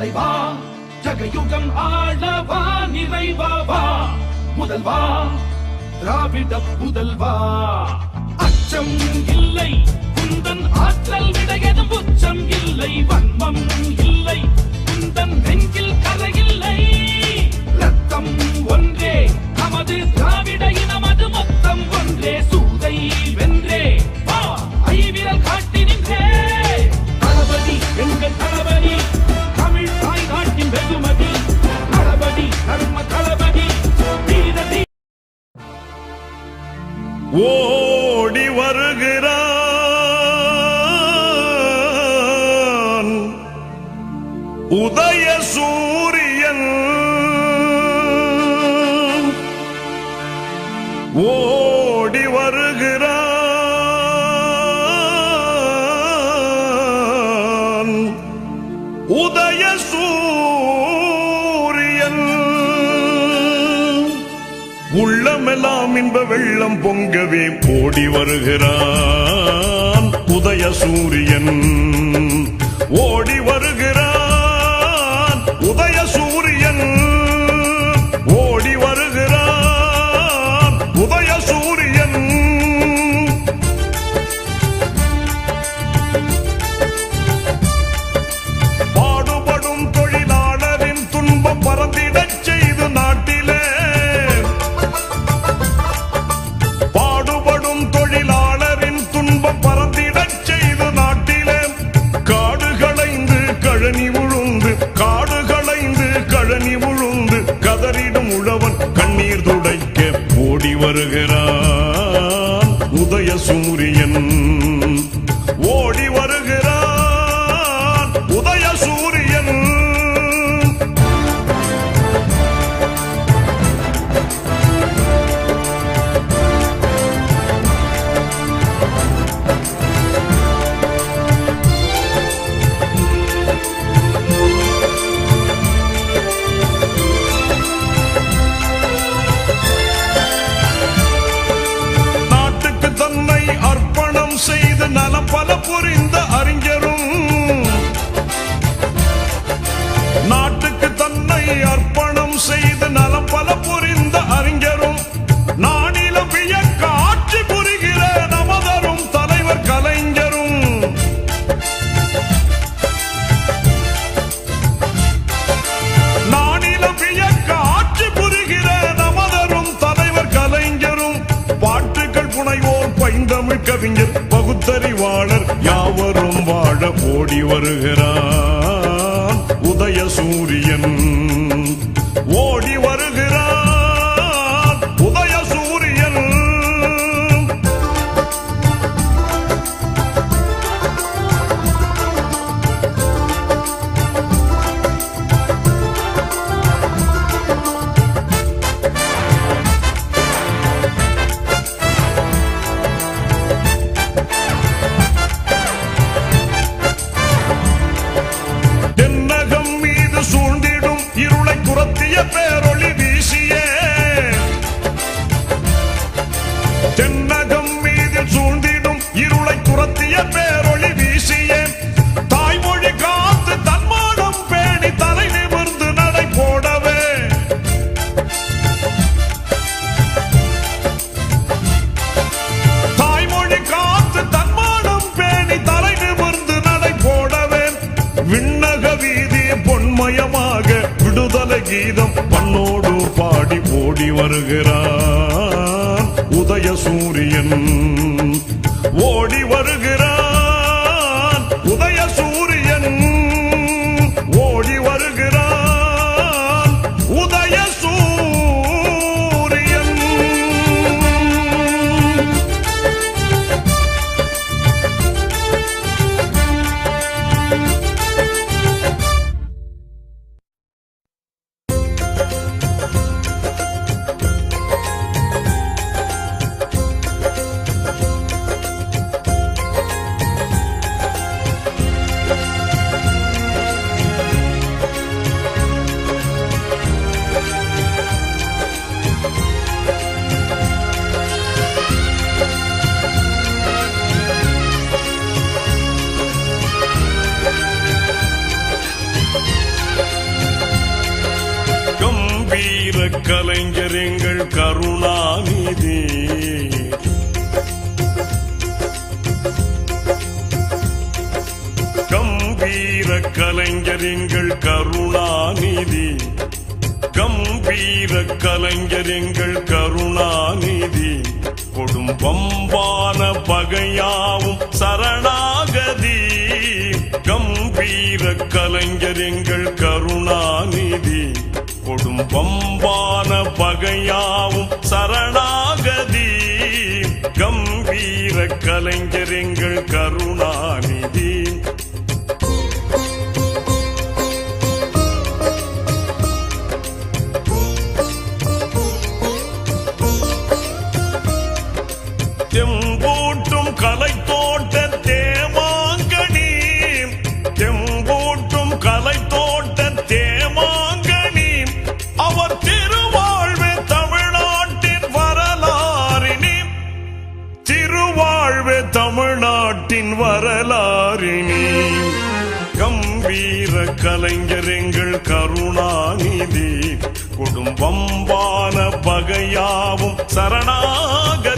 தலைவா ஜகயுகம் ஆளவா நிறைவா முதல்வா திராவிட புதல்வா அச்சம் இல்லை குந்தன் ஆற்றல் விடையது உச்சம் இல்லை வன்மம் இல்லை குந்தன் நெஞ்சில் கரையில்லை ரத்தம் ஒன்றே நமது திராவிட இனமது மொத்தம் ஒன்றே ஓடி வருகிற போலே போடி வருகிறான். உதய சூரியன் ஓடி வரு கலைஞர் எங்கள் கருணாநிதி. கம்பீர கலைஞர் எங்கள் கருணாநிதி கொடும்பம்பான பகையாவும் சரணாகதி. கம்பீர கலைஞர் எங்கள் கருணாநிதி கொடும்பம்பான பகையாவும் சரணாகதி. கலைஞர் எங்கள் கருணாநிதி குடும்பம்பான பகையாவும் சரணாகதி.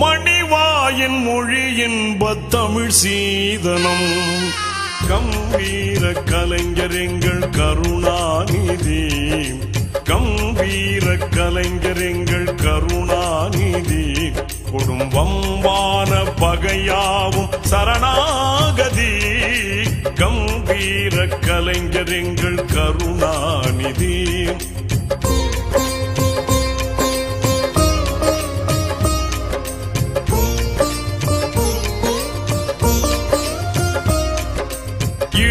மணிவாயின் மொழியின்ப தமிழ் சீதனம். கம்பீர கலைஞர் எங்கள் கருணாநிதி. கம்பீர கலைஞர் எங்கள் கருணாநிதி. குடும்பம்பான பகையாவும் சரணாகதி. கம்பீர கலைஞர் எங்கள் கருணாநிதி.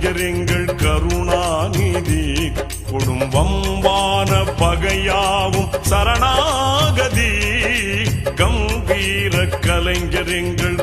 கலைஞர் எங்கள் கருணாநிதி குடும்பம்பான பகையாவும் சரணாகதி. கம்பீர கலைஞர் எங்கள்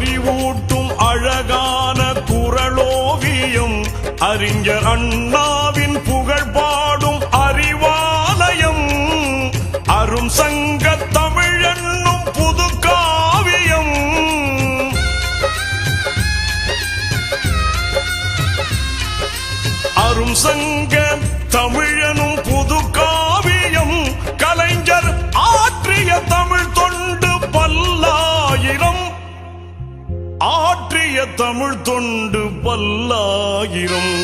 அறிவூட்டும் அழகான குரலோவியம் அறிஞர் அண்ணாவின் புகழ் பாடும் அறிவாலயம். அரும் சங்க தமிழன்னும் புது காவியம். அரும் சங்க தமிழ் தொண்டு பல்லாயிரம்.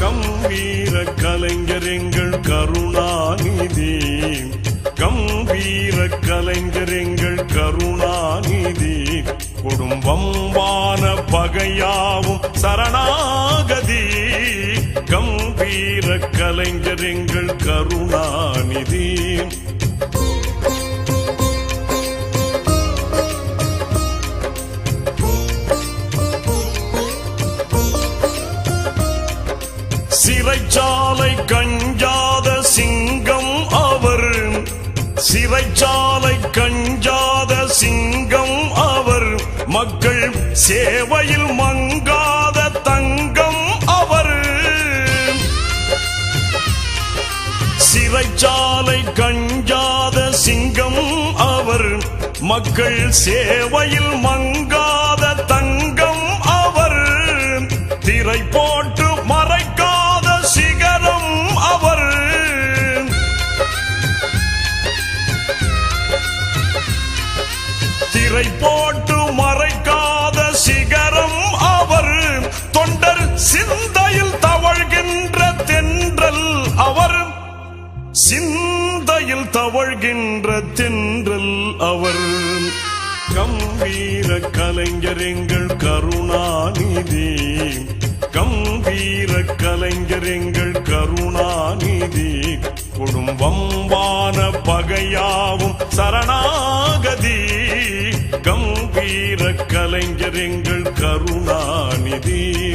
கம்பீர கலைஞர் எங்கள் கருணாநிதி. கம்பீர கலைஞர் எங்கள் கருணாநிதி. குடும்பம்பான பகையாவும் சரணாகதி. கம்பீர கலைஞர் எங்கள் கருணாநிதி. சிறைச்சாலை கஞ்சாத சிங்கம் அவர். மக்கள் சேவையில் மங்காத தங்கம் அவர். சிறைச்சாலை கஞ்சாத சிங்கம் அவர். மக்கள் சேவையில் மங்காத தங்கம் அவர். திரை போட்டு திரை போட்டு மறைக்காத சிகரம் அவர். தொண்டர் சிந்தையில் தவழ்கின்ற தென்றல் அவர். சிந்தையில் தவழ்கின்ற தென்றல் அவர். கம்பீர கலைஞர் எங்கள் கருணாநிதி. கம்பீர கலைஞர் எங்கள் கருணாநிதி. குடும்பம்பான பகையாவும் சரணாகதி. வீர கலைஞர் எங்கள் கருணாநிதி.